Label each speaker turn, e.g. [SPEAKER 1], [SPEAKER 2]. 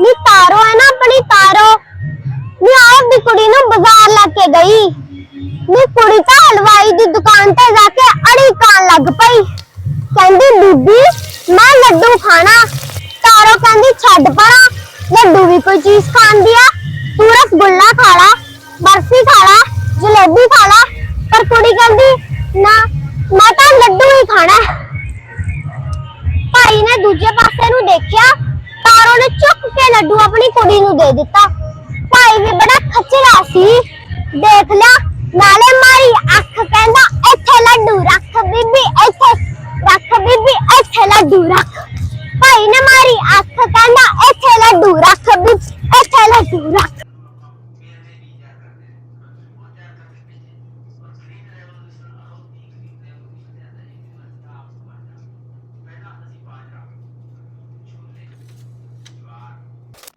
[SPEAKER 1] ਨੀ ਤਾਰੋ ਹੈ ਨਾ, ਆਪਣੀ ਤਾਰੋ। ਨੀ ਆਪ ਦੀ ਕੁੜੀ ਨੂੰ ਬਾਜ਼ਾਰ ਲੈ ਕੇ ਗਈ। ਨੀ ਕੁੜੀ ਤਾਂ ਹਲਵਾਈ ਦੀ ਦੁਕਾਨ ਤੇ ਜਾ ਕੇ ਅੜੀ ਕਾਣ ਲੱਗ ਪਈ। ਕਹਿੰਦੀ, ਬੀਬੀ, ਮੈਂ ਲੱਡੂ ਖਾਣਾ। ਤਾਰੋ ਕਹਿੰਦੀ, ਛੱਡ ਪਰਾਂ। ਲੱਡੂ ਵੀ ਕੋਈ ਚੀਜ਼ ਖਾਂਦੀ ਆ। ਤੂੰ ਰਸਗੁੱਲਾ ਖਾ ਲਾ, ਬਰਫੀ ਖਾ ਲਾ, ਜਲੇਬੀ ਖਾ ਲਾ। ਪਰ ਕੁੜੀ ਕਹਿੰਦੀ, ਨਾ, ਮੈਂ ਤਾਂ ਲੱਡੂ ਹੀ ਖਾਣਾ ਭਾਈ ਨੇ ਦੂਜੇ ਪਾਸੇ ਨੂੰ ਦੇਖਿਆ। ਲੱਡੂ ਆਪਣੀ ਕੁੜੀ ਨੂੰ ਦੇ ਦਿੱਤਾ। ਭਾਈ ਵੀ ਬੜਾ ਖਚਰਾ ਸੀ। ਦੇਖ ਲਿਆ, ਨਾਲੇ ਮਾਰੀ ਅੱਖ ਕਹਿੰਦਾ, ਇੱਥੇ ਲੱਡੂ ਰੱਖ ਬੀਬੀ, ਇੱਥੇ, ਰੱਖ ਬੀਬੀ, ਇੱਥੇ ਲੱਡੂ ਰੱਖ। ਭਾਈ ਨੇ ਮਾਰੀ ਅੱਖ ਕਹਿੰਦਾ, ਇੱਥੇ ਲੱਡੂ ਰੱਖ ਬੀਬੀ, ਇੱਥੇ ਲੱਡੂ ਰੱਖ।